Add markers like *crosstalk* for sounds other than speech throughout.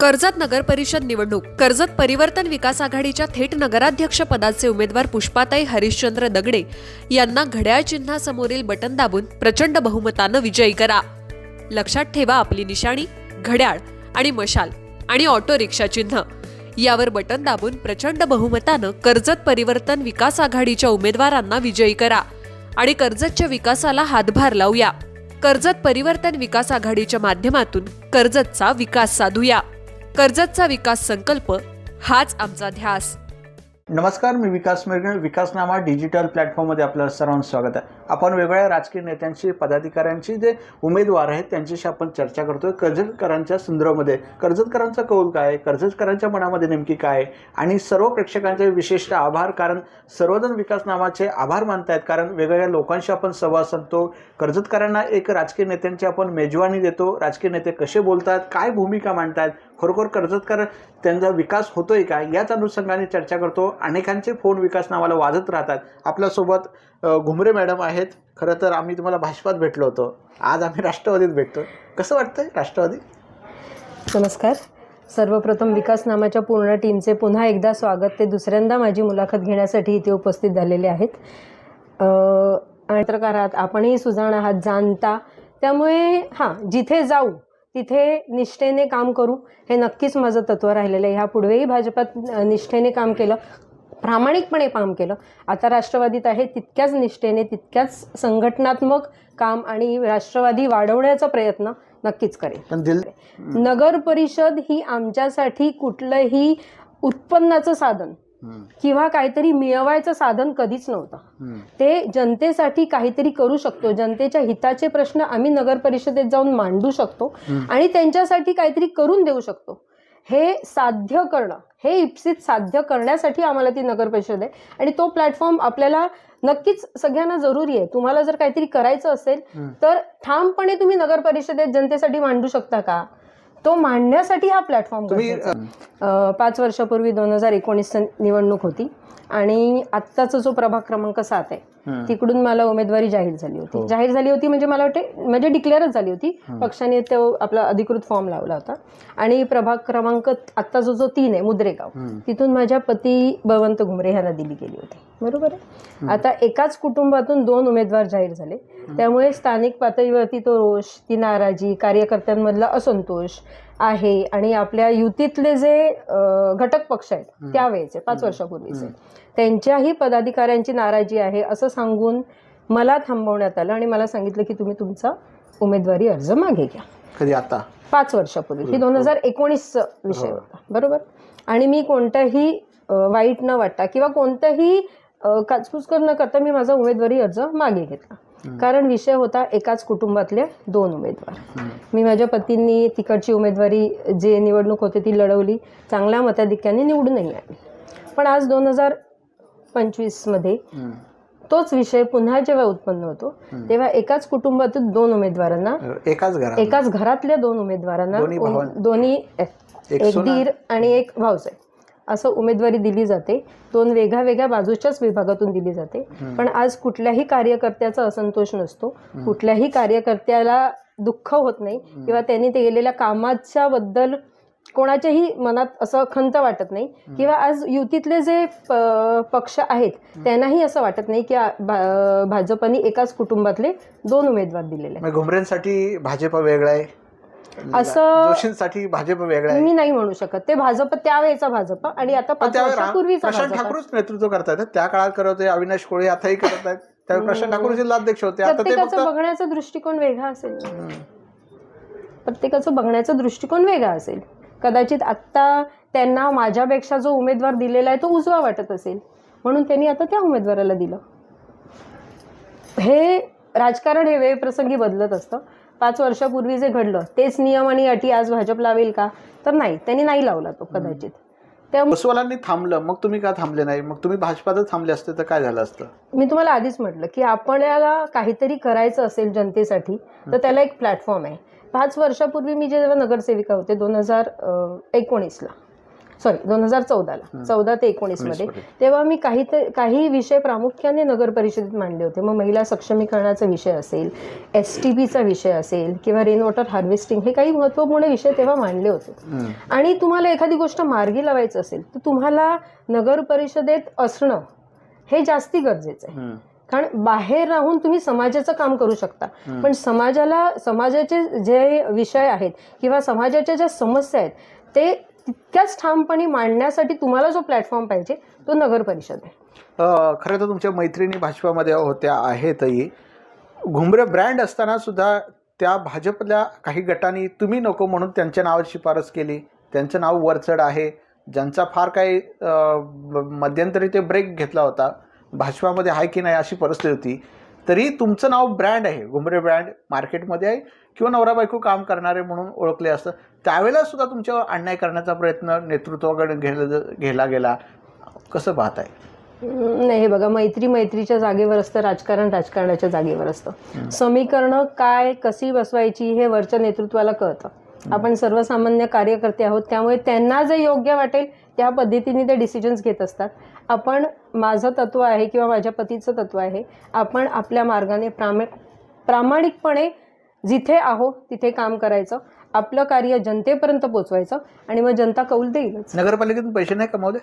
कर्जत नगर परिषद निवडणूक. कर्जत परिवर्तन विकास आघाडीच्या थेट नगराध्यक्ष पदाचे उमेदवार पुष्पाताई हरिश्चंद्र दगडे यांना घड्याळ चिन्हासमोरील बटन दाबून प्रचंड बहुमतानं विजयी करा. लक्षात ठेवा आपली निशाणी घड्याळ आणि मशाल आणि ऑटो रिक्षा चिन्ह. यावर बटन दाबून प्रचंड बहुमतानं कर्जत परिवर्तन विकास आघाडीच्या उमेदवारांना विजयी करा आणि कर्जतच्या विकासाला हातभार लावूया. कर्जत परिवर्तन विकास आघाडीच्या माध्यमातून कर्जतचा विकास साधूया. कर्जतचा विकास संकल्प हाच आमचा ध्यास. नमस्कार मी विकास मिरगणे विकासनामा डिजिटल प्लॅटफॉर्ममध्ये आपलं सर्वांचं स्वागत आहे. आपण वेगवेगळ्या राजकीय नेत्यांशी पदाधिकाऱ्यांची जे उमेदवार आहेत त्यांच्याशी आपण चर्चा करतोय. कर्जतकरांच्या संदर्भामध्ये. कर्जतकरांचा कौल काय? कर्जतकरांच्या मनामध्ये नेमकी काय? आणि सर्व प्रेक्षकांचे विशेषतः आभार कारण सर्वजण विकास नावाचे आभार मानतायत कारण वेगवेगळ्या लोकांशी आपण संवाद साधतो. कर्जतकरांना एक राजकीय नेत्यांची आपण मेजवानी देतो. राजकीय नेते कसे बोलतात? काय भूमिका मांडतात खरोखर कर्जतकर त्यांचा विकास होतोय का? याच अनुषंगाने चर्चा करतो. अनेकांचे फोन विकास नावाला वाजत राहतात. आपल्यासोबत घुमरे मॅडम आहेत. खरं तर आम्ही तुम्हाला भाजपात भेटलो होतो. आज आम्ही राष्ट्रवादीत भेटतो कसं वाटतंय राष्ट्रवादी? नमस्कार. सर्वप्रथम विकास नामाच्या पूर्ण टीमचे पुन्हा एकदा स्वागत. ते दुसऱ्यांदा माझी मुलाखत घेण्यासाठी इथे उपस्थित झालेले आहेत. पत्रकारात आपणही सुजाण आहात जाणता. त्यामुळे हां जिथे जाऊ तिथे निष्ठेने काम करू हे नक्कीच माझं तत्त्व राहिलेलं आहे. ह्या पुढेही भाजपात निष्ठेने काम केलं. प्रामाणिकपणे काम केलं. आता राष्ट्रवादीत आहे तितक्याच निष्ठेने तितक्याच संघटनात्मक काम आणि राष्ट्रवादी वाढवण्याचा प्रयत्न नक्कीच करेल. नगर परिषद ही आमच्यासाठी कुठलंही उत्पन्नाचं साधन किंवा काहीतरी मिळवायचं साधन कधीच नव्हतं. ते जनतेसाठी काहीतरी करू शकतो. जनतेच्या हिताचे प्रश्न आम्ही नगर परिषदेत जाऊन मांडू शकतो. आणि त्यांच्यासाठी काहीतरी करून देऊ शकतो. हे साध्य करणं हे इप्सित साध्य करण्यासाठी आम्हाला ती नगर परिषद आहे. आणि तो प्लॅटफॉर्म आपल्याला नक्कीच सगळ्यांना जरुरी आहे. तुम्हाला जर काहीतरी करायचं असेल. तर ठामपणे तुम्ही नगर परिषदेत जनतेसाठी मांडू शकता का? तो मांडण्यासाठी हा प्लॅटफॉर्म पाच वर्षापूर्वी दोन हजार एकोणीस निवडणूक होती आणि आत्ताचा जो प्रभाग क्रमांक सात आहे तिकडून मला उमेदवारी जाहीर झाली होती. हो. जाहीर झाली होती म्हणजे मला वाटते म्हणजे डिक्लेअरच झाली होती. पक्षाने तो आपला अधिकृत फॉर्म लावला होता. आणि प्रभाग क्रमांक आत्ता जो जो तीन आहे मुद्रेगाव तिथून माझ्या पती बळवंत घुमरे ह्यांना दिली गेली होती. बरोबर आहे? आता एकाच कुटुंबातून दोन उमेदवार जाहीर झाले. त्यामुळे स्थानिक पातळीवरती तो रोष ती नाराजी कार्यकर्त्यांमधला असंतोष आहे. आणि आपल्या युतीतले जे घटक पक्ष आहेत त्यावेळेचे पाच वर्षापूर्वीचे. त्यांच्याही पदाधिकाऱ्यांची नाराजी आहे असं सांगून मला थांबवण्यात आलं आणि मला सांगितलं की तुम्ही तुमचा उमेदवारी अर्ज मागे घ्या. कधी आता? पाच वर्षापूर्वी. ही दोन हजार एकोणीसचा विषय हो. होता. बरोबर? आणि मी कोणत्याही वाईट न वाटता किंवा कोणतंही काचकूच न करता मी माझा उमेदवारी अर्ज मागे घेतला. कारण विषय होता एकाच कुटुंबातले दोन उमेदवार. मी माझ्या पतींनी तिकडची उमेदवारी जे निवडणूक होती ती लढवली. चांगल्या मताधिक्याने निवडूनही आणली. पण आज दोन हजार पंचवीसमध्ये. हम्म. तोच विषय पुन्हा जेव्हा उत्पन्न होतो तेव्हा एकाच कुटुंबातील दोन उमेदवारांना एकाच घरात एकाच घरातल्या दोन उमेदवारांना दोन्ही एक दीर आणि एक भाऊसाहेब. असं उमेदवारी दिली जाते. दोन वेगळ्या वेगळ्या बाजूच्याच विभागातून दिली जाते. पण आज कुठल्याही कार्यकर्त्याचा असंतोष नसतो. कुठल्याही कार्यकर्त्याला दुःख होत नाही किंवा त्यांनी ते गेलेल्या कामाच्या बद्दल कोणाच्याही मनात असं खंत वाटत नाही. किंवा आज युतीतले जे पक्ष आहेत त्यांनाही असं वाटत नाही की भाजपनी एकाच कुटुंबातले दोन उमेदवार दिलेले. घुमरेंसाठी भाजप वेगळा आहे. असं- भाजप वेगळा मी नाही म्हणू शकत. ते भाजप त्यावेळेचा भाजप आणि आता वर्षापूर्वीचा प्रशांत ठाकूरच नेतृत्व करतायत त्या काळात करत होते अविनाश कोळी आताही करत आहेत. त्यावेळी प्रशांत ठाकूर जिल्हाध्यक्ष होते. प्रत्येकाचा बघण्याचा दृष्टिकोन वेगळा असेल. प्रत्येकाचा बघण्याचा दृष्टिकोन वेगळा असेल. कदाचित आत्ता त्यांना माझ्यापेक्षा जो उमेदवार दिलेला आहे तो उजवा वाटत असेल. म्हणून त्यांनी आता त्या उमेदवाराला दिलं. हे राजकारण हे वेळप्रसंगी बदलत असतं. पाच वर्षापूर्वी जे घडलं तेच नियम आणि अटी आज भाजप लावेल का? तर नाही त्यांनी नाही लावला तो कदाचित. त्यामुळे थांबलं मग तुम्ही का थांबले नाही? मग तुम्ही भाजपातच थांबले असते तर काय झालं असतं? मी तुम्हाला आधीच म्हटलं की आपल्याला काहीतरी करायचं असेल जनतेसाठी तर त्याला एक प्लॅटफॉर्म आहे. पाच वर्षापूर्वी मी जेव्हा नगरसेविका होते दोन हजार एकोणीसला. सॉरी दोन हजार चौदाला. चौदा ते एकोणीसमध्ये. मध्ये. तेव्हा मी काही ते काही विषय प्रामुख्याने नगर परिषदेत मांडले होते. मग महिला सक्षमीकरणाचा विषय असेल एस टी बीचा विषय असेल किंवा रेन वॉटर हार्वेस्टिंग हे काही महत्त्वपूर्ण विषय तेव्हा मांडले होते. आणि तुम्हाला एखादी गोष्ट मार्गी लावायचं असेल तर तुम्हाला नगर परिषदेत असणं हे जास्ती गरजेचं आहे. कारण बाहेर राहून तुम्ही समाजाचं काम करू शकता. पण समाजाला समाजाचे जे विषय आहेत किंवा समाजाच्या ज्या समस्या आहेत ते तितक्याच ठामपणे मांडण्यासाठी तुम्हाला जो प्लॅटफॉर्म पाहिजे तो नगर परिषद आहे. खरं तर तुमच्या मैत्रिणी भाजपामध्ये होत्या आहेतही. घुमरे ब्रँड असताना सुद्धा त्या भाजपल्या काही गटांनी तुम्ही नको म्हणून त्यांच्या नावाची शिफारस केली. त्यांचं नाव वरचढ आहे. ज्यांचा फार काही मध्यंतरी ते ब्रेक घेतला होता. भाजपामध्ये आहे की नाही अशी परिस्थिती होती. तरी तुमचं नाव ब्रँड आहे. घुमरे ब्रँड मार्केटमध्ये आहे किंवा नवरा बायको काम करणारे म्हणून ओळखले असतं. त्यावेळेला सुद्धा तुमच्यावर अन्याय करण्याचा प्रयत्न नेतृत्वाकडे घेला गेला गेला. कसं पाहताय? अं, नाही हे बघा मैत्री मैत्रीच्या जागेवर असतं राजकारण राजकारणाच्या जागेवर असतं. समीकरणं काय कशी बसवायची हे वरच्या नेतृत्वाला कळतं. आपण सर्वसामान्य कार्यकर्ते आहोत त्यामुळे त्यांना जे योग्य वाटेल त्या पद्धतीने ते डिसिजन्स घेत असतात. आपण माझं तत्व आहे किंवा माझ्या पतीचं तत्व आहे आपण आपल्या मार्गाने प्रामा प्रामाणिकपणे जिथे आहो तिथे काम करायचं. आपलं कार्य जनतेपर्यंत पोचवायचं आणि मग जनता कौल देईलच. नगरपालिकेतून पैसे नाही कमावले?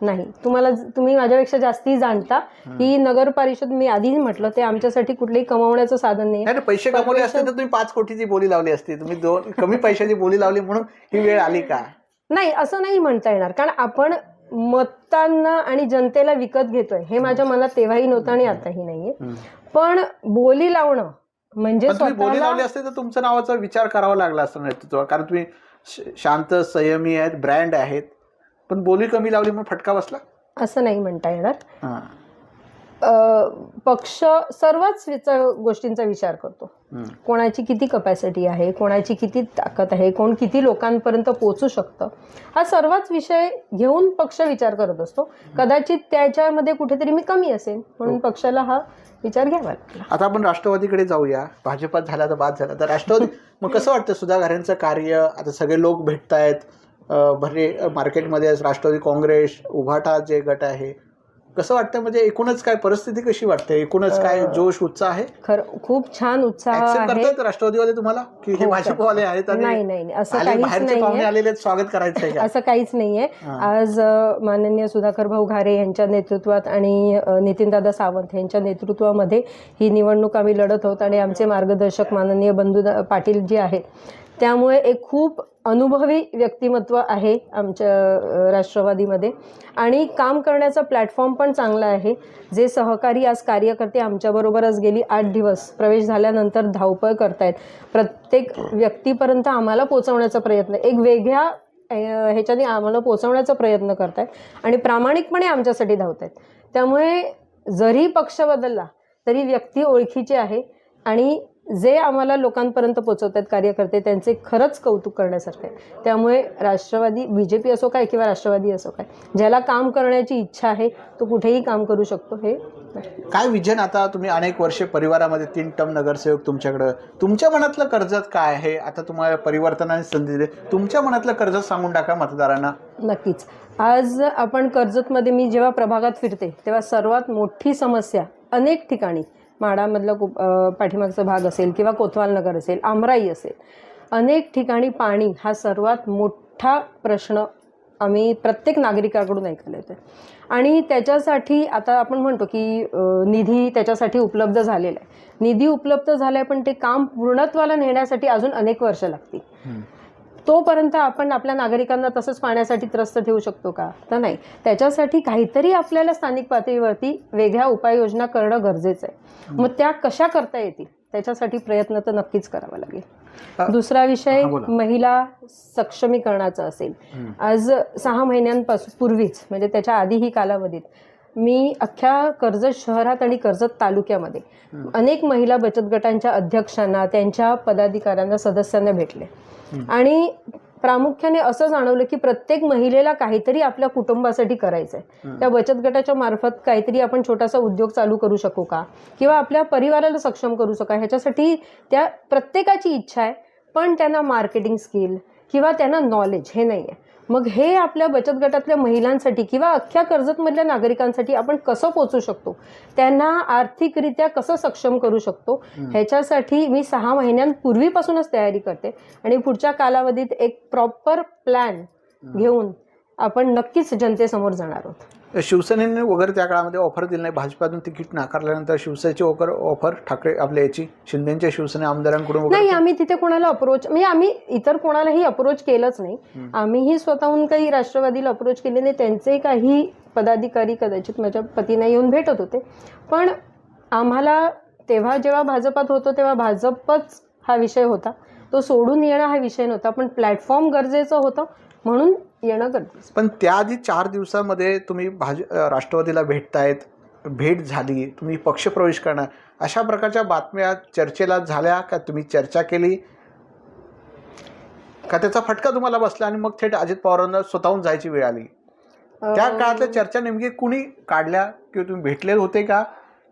नाही. तुम्हाला तुम्ही माझ्यापेक्षा जास्ती जाणता. की नगर परिषद मी आधीच म्हटलं ते आमच्यासाठी कुठलंही कमवण्याचं साधन नाही पैसे कमवले असते तर तुम्ही पाच कोटीची बोली लावली असती. तुम्ही दोन कमी पैशाची बोली लावली म्हणून ही वेळ आली का? नाही असं नाही म्हणता येणार. कारण आपण मतांना आणि जनतेला विकत घेतोय. हे माझ्या मनात तेव्हाही नव्हतं आणि आताही नाहीये. पण बोली लावणं म्हणजे बोली लावली असते तर तुमच्या नावाचा विचार करावा लागला असता नेतृत्व कारण तुम्ही शांत संयमी आहेत ब्रँड आहेत. पण बोली कमी लावली म्हणून फटका बसला? असं नाही म्हणता येणार. पक्ष सर्वच विचा- गोष्टींचा विचार करतो. कोणाची किती कपॅसिटी आहे कोणाची किती ताकद आहे कोण किती लोकांपर्यंत पोचू शकतं हा सर्वच विषय घेऊन पक्ष विचार करत असतो. कदाचित त्याच्यामध्ये कुठेतरी मी कमी असेल म्हणून पक्षाला हा विचार घ्यावा लागला. आता आपण राष्ट्रवादीकडे जाऊया. भाजपात झाला तर बाद झाला. तर राष्ट्रवादी *laughs* मग कसं वाटतं सुधा घरांचं कार्य? आता सगळे लोक भेटतायत. भरे मार्केटमध्ये राष्ट्रवादी काँग्रेस उभाटा जे गट आहे. कसं वाटतं म्हणजे एकूणच काय परिस्थिती कशी वाटते? एकूणच काय जोश उत्साह आहे? खरं खूप छान उत्साह आहे. करतात राष्ट्रवादीवाले तुम्हाला? की हे हो, भाजपवाले आहेत नाही नाही असं काहीच नाहीये. आलेले स्वागत करायचं असं काहीच नाहीये. आज माननीय सुधाकर भाऊ घारे यांच्या नेतृत्वात आणि नितीनदादा सावंत यांच्या नेतृत्वामध्ये ही निवडणूक आम्ही लढत आहोत आणि आमचे मार्गदर्शक माननीय बंधू पाटील जे आहेत त्यामुळे एक खूप अनुभवी व्यक्तिमत्व आहे आमच्या राष्ट्रवादीमध्ये. आणि काम करण्याचा प्लॅटफॉर्म पण चांगला आहे. जे सहकारी आज कार्यकर्ते आमच्याबरोबरच गेली आठ दिवस. प्रवेश झाल्यानंतर धावपळ करतायत. प्रत्येक व्यक्तीपर्यंत आम्हाला पोचवण्याचा प्रयत्न एक वेगळ्या ह्याच्याने आम्हाला पोचवण्याचा प्रयत्न करतायत आणि प्रामाणिकपणे आमच्यासाठी धावतायत. त्यामुळे जरी पक्ष बदलला तरी व्यक्ती ओळखीची आहे आणि जे आम्हाला लोकांपर्यंत पोचवत आहेत कार्यकर्ते त्यांचे खरंच कौतुक करण्यासारखं आहे. त्यामुळे राष्ट्रवादी बी जे पी असो काय किंवा राष्ट्रवादी असो काय ज्याला काम करण्याची इच्छा आहे तो कुठेही काम करू शकतो हे काय विजन आता तुम्ही अनेक वर्षे परिवारामध्ये तीन टर्म नगरसेवक तुमच्याकडं तुमच्या मनातलं कर्जत काय आहे? आता तुम्हाला परिवर्तनाने संधी दिली. तुमच्या मनातलं कर्जत सांगून टाका मतदारांना. नक्कीच. आज आपण कर्जतमध्ये मी जेव्हा प्रभागात फिरते तेव्हा सर्वात मोठी समस्या अनेक ठिकाणी माडामधला कुप पाठीमागचा भाग असेल किंवा कोतवाल नगर असेल आमराई असेल अनेक ठिकाणी पाणी हा सर्वात मोठा प्रश्न आम्ही प्रत्येक नागरिकाकडून ऐकले होते आणि त्याच्यासाठी आता आपण म्हणतो की निधी त्याच्यासाठी उपलब्ध झालेला आहे. निधी उपलब्ध झाला आहे पण ते काम पूर्णत्वाला नेण्यासाठी अजून अनेक वर्ष लागतील. तोपर्यंत आपण आपल्या नागरिकांना तसंच पाण्यासाठी त्रस्त ठेवू शकतो का? तर नाही. त्याच्यासाठी काहीतरी आपल्याला स्थानिक पातळीवरती वेगळ्या उपाययोजना करणं गरजेचं आहे. मग त्या कशा करता येतील? त्याच्यासाठी प्रयत्न तर नक्कीच करावा लागेल. दुसरा विषय हा. महिला सक्षमीकरणाचा असेल. आज सहा महिन्यांपासून पूर्वीच म्हणजे त्याच्या आधीही कालावधीत मी अख्ख्या कर्जत शहरात आणि कर्जत तालुक्यामध्ये अनेक महिला बचत गटांच्या अध्यक्षांना त्यांच्या पदाधिकाऱ्यांना सदस्यांना भेटले. आणि प्रामुख्याने असं जाणवलं की प्रत्येक महिलेला काहीतरी आपल्या कुटुंबासाठी करायचं आहे त्या बचत गटाच्या मार्फत काहीतरी आपण छोटासा उद्योग चालू करू शकू का? किंवा आपल्या परिवाराला सक्षम करू शका ह्याच्यासाठी त्या प्रत्येकाची इच्छा आहे पण त्यांना मार्केटिंग स्किल किंवा त्यांना नॉलेज हे नाही आहे मग हे आपल्या बचत गटातल्या महिलांसाठी किंवा अख्ख्या कर्जतमधल्या नागरिकांसाठी आपण कसं पोचू शकतो? त्यांना आर्थिकरित्या कसं सक्षम करू शकतो? ह्याच्यासाठी मी सहा महिन्यांपूर्वीपासूनच तयारी करते. आणि पुढच्या कालावधीत एक प्रॉपर प्लॅन घेऊन आपण नक्कीच जनतेसमोर जाणार आहोत. शिवसेनेने वगैरे त्या काळामध्ये ऑफर दिली नाही. भाजपातून तिकीट नाकारल्यानंतर शिवसेनेची वगैरे ऑफर ठाकरे आपल्या याची शिंदेच्या शिवसेने आमदारांकडून नाही आम्ही तिथे कोणाला अप्रोच म्हणजे आम्ही इतर कोणालाही अप्रोच केलंच नाही. आम्हीही स्वतःहून काही राष्ट्रवादीला अप्रोच केले नाही. त्यांचे काही पदाधिकारी कदाचित माझ्या पतींना येऊन भेटत होते. पण आम्हाला तेव्हा जेव्हा भाजपात होतो तेव्हा भाजपच हा विषय होता. तो सोडून येणं हा विषय नव्हता. पण प्लॅटफॉर्म गरजेचं होतं. म्हणून येणं गरजेचं. पण त्याआधी चार दिवसामध्ये तुम्ही भाज राष्ट्रवादीला भेटतायत भेट झाली तुम्ही पक्षप्रवेश करणार अशा प्रकारच्या बातम्या चर्चेला झाल्या का? तुम्ही चर्चा केली? का त्याचा फटका तुम्हाला बसला आणि मग थेट अजित पवारांना स्वतःहून जायची वेळ आली? त्या काळातल्या चर्चा नेमकी कुणी काढल्या? किंवा तुम्ही भेटले होते का?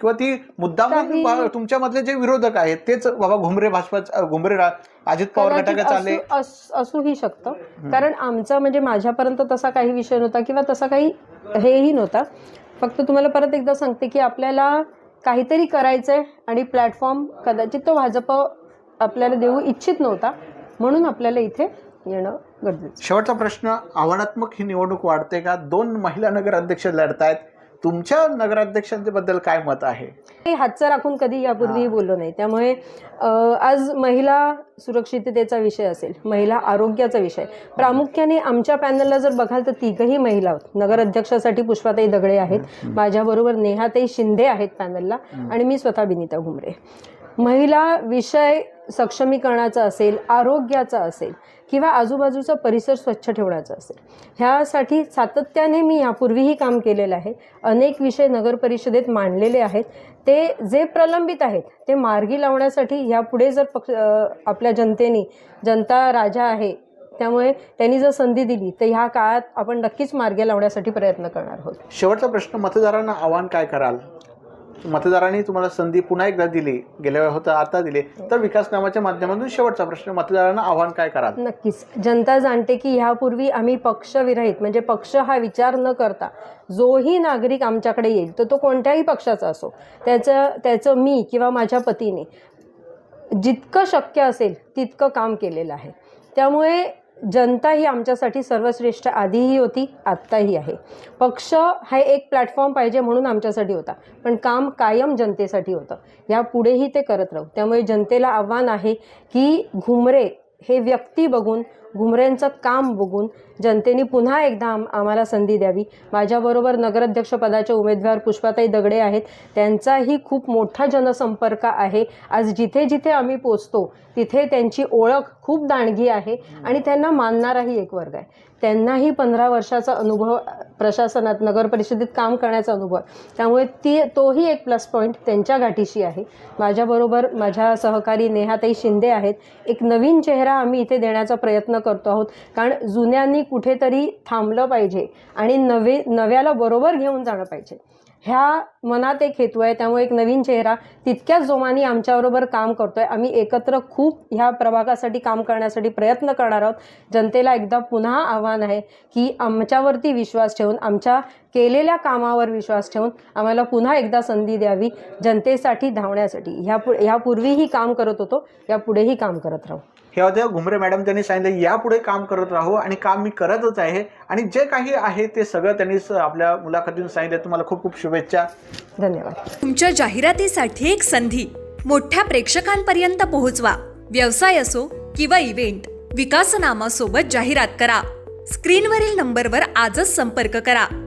किंवा ती मुद्दाम काही- तुमच्यामधले जे विरोधक आहेत तेच बाबा घुमरे भाजपा घुमरे अजित पवार गटाकडे चालले असू- अस- असूही शकतं. कारण आमचा म्हणजे माझ्यापर्यंत तसा काही विषय नव्हता किंवा तसा काही हेही नव्हता. फक्त तुम्हाला परत एकदा सांगते की आपल्याला काहीतरी करायचंय आणि प्लॅटफॉर्म कदाचित तो भाजप आपल्याला देऊ इच्छित नव्हता. म्हणून आपल्याला इथे येणं गरजेचं शेवटचा प्रश्न आव्हानात्मक ही निवडणूक वाढते का? दोन महिला नगराध्यक्ष लढतायत. तुमच्या नगराध्यक्षांबद्दल काय मत आहे? हे हातचं राखून कधी यापूर्वीही बोललो नाही. त्यामुळे आज महिला सुरक्षिततेचा विषय असेल महिला आरोग्याचा विषय. प्रामुख्याने आमच्या पॅनलला जर बघाल तर तिघही महिला नगराध्यक्षासाठी पुष्पाताई दगडे आहेत. माझ्याबरोबर नेहाताई शिंदे आहेत पॅनलला आणि मी स्वतः बिनिता घुमरे. महिला विषय सक्षमीकरणाचा असेल आरोग्याचा असेल किंवा आजूबाजूचा परिसर स्वच्छ ठेवण्याचा असेल. ह्यासाठी सातत्याने मी यापूर्वीही काम केलेलं आहे. अनेक विषय नगर परिषदेत मांडलेले आहेत. ते जे प्रलंबित आहेत ते मार्गी लावण्यासाठी ह्यापुढे जर पक्ष आपल्या जनतेने जनता राजा आहे त्यामुळे त्यांनी जर संधी दिली तर ह्या काळात आपण नक्कीच मार्गे लावण्यासाठी प्रयत्न करणार आहोत. शेवटचा प्रश्न मतदारांना आव्हान काय कराल? मतदारांनी तुम्हाला संधी पुन्हा एकदा दिली गेल्या वेळा होता आता दिली. तर विकास नामाच्या माध्यमातून शेवटचा प्रश्न मतदारांना आव्हान काय कराल? नक्कीच. जनता जाणते की ह्यापूर्वी आम्ही पक्षविरहित म्हणजे पक्ष हा विचार न करता जोही नागरिक आमच्याकडे येईल तर तो कोणत्याही पक्षाचा असो. त्याचं त्याचं मी किंवा माझ्या पतीने जितकं शक्य असेल तितकं काम केलेलं आहे. त्यामुळे जनता ही आमच्यासाठी सर्वश्रेष्ठ आधीही होती आत्ताही आहे. पक्ष हा एक प्लॅटफॉर्म पाहिजे म्हणून आमच्यासाठी होता. पण काम कायम जनतेसाठी होतं. यापुढेही ते करत राहू. त्यामुळे जनतेला आव्हान आहे की घुमरे हे व्यक्ती बघून घुमरेंचं काम बघून जनतेने पुन्हा एकदा आम आम्हाला संधी द्यावी. माझ्याबरोबर नगराध्यक्षपदाच्या उमेदवार पुष्पाताई दगडे आहेत. त्यांचाही खूप मोठा जनसंपर्क आहे. आज जिथे जिथे आम्ही पोचतो तिथे त्यांची ओळख खूप दांडगी आहे आणि त्यांना मानणाराही एक वर्ग आहे. त्यांनाही पंधरा वर्षाचा अनुभव प्रशासनात नगर परिषदेत काम करण्याचा अनुभव आहे. त्यामुळे ती तोही एक प्लस पॉईंट त्यांच्या गाठीशी आहे. माझ्याबरोबर माझ्या सहकारी नेहाताई शिंदे आहेत. एक नवीन चेहरा आम्ही इथे देण्याचा प्रयत्न करतो आहोत. कारण जुन्यांनी कुठेतरी थांबलं पाहिजे आणि नवे नव्याला बरोबर घेऊन जाणं पाहिजे. ह्या मनात एक हेतू आहे त्यामुळे एक नवीन चेहरा तितक्याच जोमाने आमच्याबरोबर काम करतोय. आम्ही एकत्र खूप ह्या प्रभागासाठी काम करण्यासाठी प्रयत्न करणार आहोत. जनतेला एकदा पुन्हा आव्हान आहे की आमच्यावरती विश्वास ठेवून आमच्या केलेल्या कामावर विश्वास ठेवून आम्हाला पुन्हा एकदा संधी द्यावी जनतेसाठी धावण्यासाठी. ह्यापु ह्यापूर्वीही काम करत होतो यापुढेही काम करत राहू. हे होत्या घुमरे मॅडम त्यांनी सांगितलं यापुढे काम करत राहू आणि काम मी करतच आहे आणि जे काही आहे ते सगळं त्यांनी स- आपल्या मुलाखतीतून सांगितलं. तुम्हाला खूप खूप शुभेच्छा. धन्यवाद. तुमच्या जाहिरातीसाठी एक संधी. मोठ्या प्रेक्षकांपर्यंत पोहोचवा. व्यवसाय असो किंवा इव्हेंट विकासनामासोबत जाहिरात करा. स्क्रीनवरील नंबरवर आजच संपर्क करा.